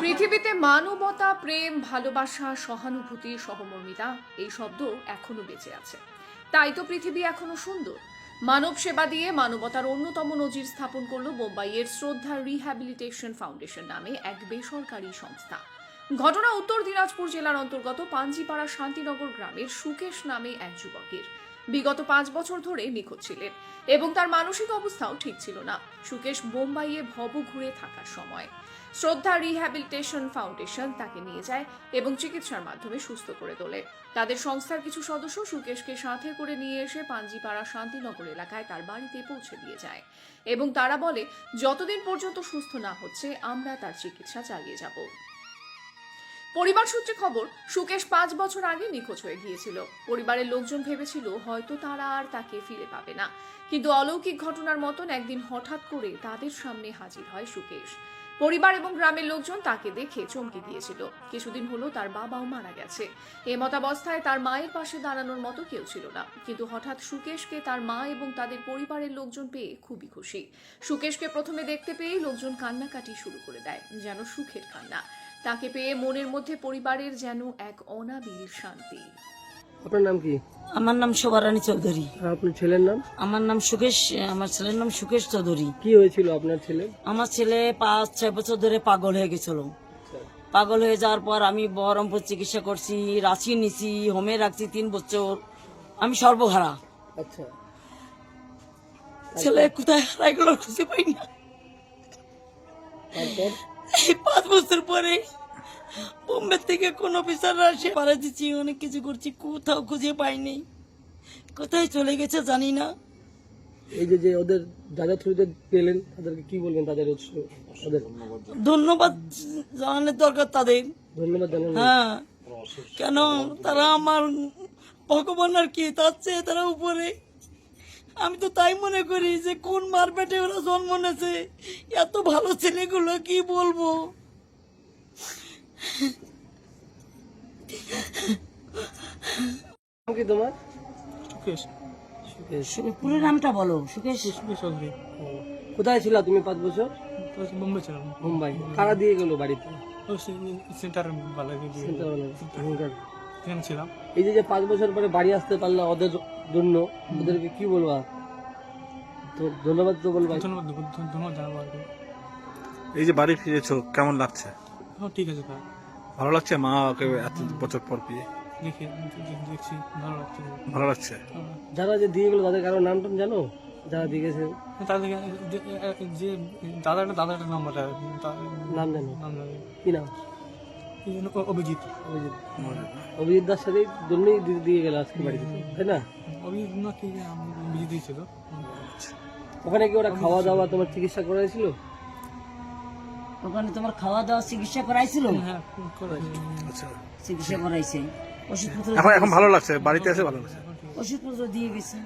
পৃথিবীতে মানবতা, প্রেম, ভালোবাসা, সহানুভূতি, সহমর্মিতা, এই শব্দ এখনও বেঁচে আছে। তাই তো পৃথিবী এখনও সুন্দর। মানব সেবা দিয়ে মানবতার অন্যতম নজির স্থাপন করল বোম্বাইয়ের শ্রদ্ধা রিহ্যাবিলিটেশন ফাউন্ডেশন নামে এক বেসরকারি সংস্থা। ঘটনা উত্তর দিনাজপুর জেলার অন্তর্গত পাঞ্জিপাড়া শান্তিনগর গ্রামের সুকেশ নামে এক যুবকের। বিগত পাঁচ বছর ধরে নিখোঁজ ছিলেন এবং তার মানসিক অবস্থাও ঠিক ছিল না। সুকেশ বোম্বাইয়ে ভব ঘুরে থাকার সময় শ্রদ্ধা রিহ্যাবিলিটেশন ফাউন্ডেশন তাকে নিয়ে যায় এবং চিকিৎসার মাধ্যমে সুস্থ করে তোলে। তাদের সংস্থার কিছু সদস্য সুকেশকে সাথে করে নিয়ে এসে পাঞ্জিপাড়া শান্তিনগর এলাকায় তার বাড়িতে পৌঁছে দিয়ে যায় এবং তারা বলে, যতদিন পর্যন্ত সুস্থ না হচ্ছে, আমরা তার চিকিৎসা চালিয়ে যাব। পরিবার সূত্রে খবর, সুকেশ পাঁচ বছর আগে নিখোঁজ হয়ে গিয়েছিল। পরিবারের লোকজন ভেবেছিল, হয়তো তারা আর তাকে ফিরে পাবে না। কিন্তু অলৌকিক ঘটনার মতন একদিন হঠাৎ করে তাদের সামনে হাজির হয় সুকেশ। পরিবার এবং গ্রামের লোকজন তাকে দেখে চমকে গিয়েছিল। কিছুদিন হলো তার বাবাও মারা গেছে। এমতাবস্থায় তার মায়ের পাশে দাঁড়ানোর মতো কেউ ছিল না। কিন্তু হঠাৎ সুকেশকে তার মা এবং তাদের পরিবারের লোকজন পেয়ে খুবই খুশি। সুকেশকে প্রথমে দেখতে পেয়ে লোকজন কান্নাকাটি শুরু করে দেয়, যেন সুখের কান্না। তাকে পেয়ে মনের মধ্যে পরিবারের যেন এক অনাবিল শান্তি। আপনার নাম কি? আমার নাম শোভারানী চৌধুরী। আপনার ছেলের নাম? আমার নাম সুকেশ আমার ছেলের নাম সুকেশ চৌধুরী। কি হয়েছিল আপনার ছেলে? আমার ছেলে পাঁচ ছয় বছর ধরে পাগল হয়ে গেছিল। পাগল হয়ে যাওয়ার পর আমি বহরমপুর চিকিৎসা করছি রাঁচি নিছি হোমে রাখছি তিন বছর। আমি সর্বহারা। আচ্ছা। ছেলে কোথায়? হারাই গেল খুঁজে পাই না। পাঁচ বছর পরে বোম্বে থেকে কোন অফিসার আসে। পাড়া দিচ্ছি অনেক কিছু করছি কোথাও খুঁজে পাইনি। কোথায় চলে গেছে জানি না। এই যে যে ওদের যাদের থ্রুতে পেলেন তাদেরকে কি বলবেন তাদের ধন্যবাদ জানানোর দরকার তাদের। ধন্যবাদ জানান হ্যাঁ। কেন তারা আমার ভগবান আর কি তার চেয়ে তারা উপরে। আমি তো তাই মনে করি যে কোন মারপেটে ওরা জন্ম নিয়েছে এত ভালো ছেলেগুলো কি বলব? কি তোমার? সুকেশ। সুকেশ। পুরো নামটা বলো সুকেশ। সুকেশ কোথায় ছিল তুমি পাঁচ বছর? তো বোম্বে ছিলাম। মুম্বাই কারা দিয়ে গেল বাড়িতে? সেন্টার ছিলাম। এই যে যে পাঁচ বছর পরে বাড়ি আসতে পারলা ওদের জন্য ওদেরকে কি বলবা? তো ধন্যবাদ তো বলবা ধন্যবাদ ধন্যবাদ জানাব আর এই যে বাড়ি ফিরেছো কেমন লাগছে? হ্যাঁ ঠিক আছে তা। ভালো লাগছে? মা ওকে এত বছর পর পেয়ে দেখি দেখছি ভালো লাগছে। ভালো লাগছে? হ্যাঁ। যারা যে দিয়ে গেলো তাদের কারও নাম টাম জানো? যারা দিয়ে গেছে। তাদেরকে যে- দাদাটা দাদাটার নাম্বারটা নাম জানো? নাম জানি। কি নাম? এই জন্য অভিজিৎ। অভিজিৎ। অভিজিৎ। দাস সাথে জন্যই দিয়ে- দিয়ে গেল আজকে বাড়িতে। তাই না? অভিজিৎ না ওখানে কি ওরা খাওয়া দাওয়া তোমার চিকিৎসা করাইছিল? ওখানে তোমার খাওয়া দাওয়া চিকিৎসা করাইছিল? হ্যাঁ করে আচ্ছা। চিকিৎসা করাইছে। ওষুধপত্র এখন এখন ভালো লাগছে বাড়িতে এসে ভালো লাগছে। ওষুধপত্র দিয়ে গেছে।